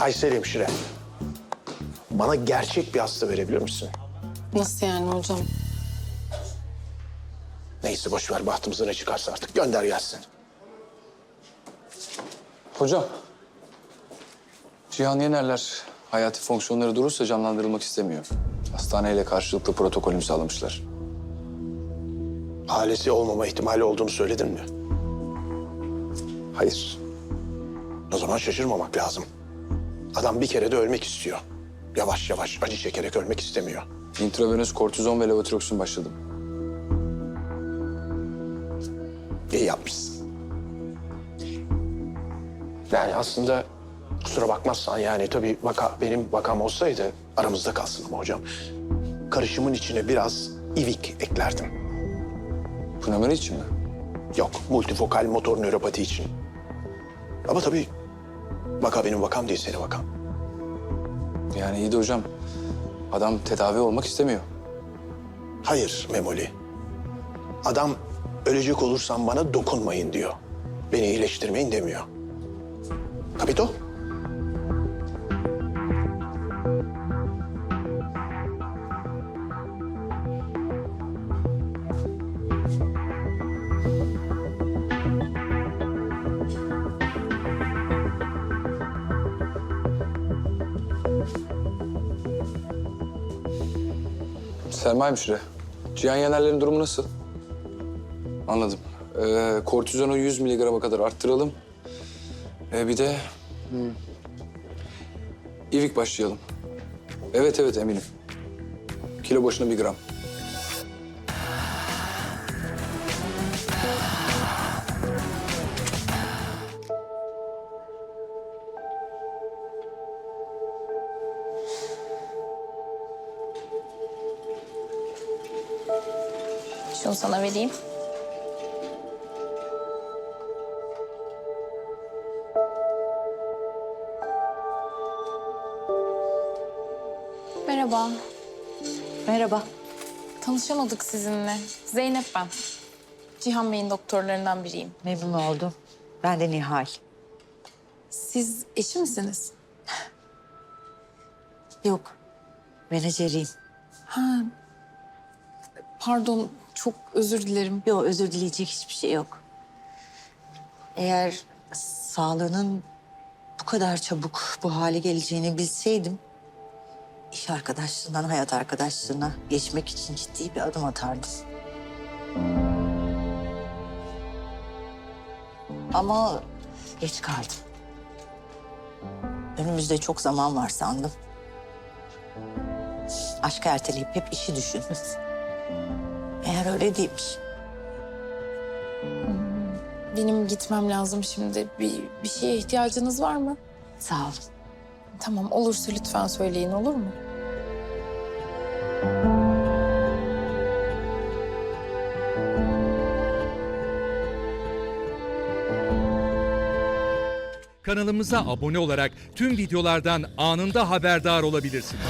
Aysel hemşire. Bana gerçek bir hasta verebilir misin? Nasıl yani hocam? Neyse boş ver bahtımıza ne çıkarsa artık gönder gelsin. Hocam. Cihan Yenerler hayati fonksiyonları durursa canlandırılmak istemiyor. Hastaneyle karşılıklı protokol imzalamışlar. Ailesi olmama ihtimali olduğunu söyledin mi? Hayır. O zaman şaşırmamak lazım. Adam bir kere de ölmek istiyor. Yavaş yavaş acı çekerek ölmek istemiyor. İntravenöz kortizon ve levotiroksin başladım. İyi yapmışsın. Yani aslında kusura bakmazsan yani tabii vaka benim vakam olsaydı aramızda kalsın ama hocam. Karışımın içine biraz ivik eklerdim. Pnömoni için mi? Yok, multifokal motor nöropati için. Ama tabii vaka benim vakam değil, senin vakam. Yani iyi de hocam. Adam tedavi olmak istemiyor. Hayır Memoli. Adam ölecek olursam bana dokunmayın diyor. Beni iyileştirmeyin demiyor. Kapito? Selma hemşire. Cihan Yenerler'in durumu nasıl? Anladım. Ee, kortizonu 100 miligrama kadar arttıralım. Ee, bir de... Hmm, İvik başlayalım. Evet evet eminim. Kilo başına bir gram. Şunu sana vereyim. Merhaba. Merhaba. Tanışamadık sizinle. Zeynep ben. Cihan Bey'in doktorlarından biriyim. Memnun oldum. Ben de Nihal. Siz eşi misiniz? Yok. Menajeriyim. Ha. Pardon, çok özür dilerim. Yok özür dileyecek hiçbir şey yok. Eğer sağlığının bu kadar çabuk bu hale geleceğini bilseydim... ...iş arkadaşlığından hayat arkadaşlığına geçmek için ciddi bir adım atardım. Ama geç kaldım. Önümüzde çok zaman var sandım. Aşkı erteleyip hep işi düşündüm. Eğer öyle değilmiş. Benim gitmem lazım şimdi. Bir, bir şeye ihtiyacınız var mı? Sağ olun. Tamam, olursa lütfen söyleyin, olur mu? Kanalımıza abone olarak tüm videolardan anında haberdar olabilirsiniz.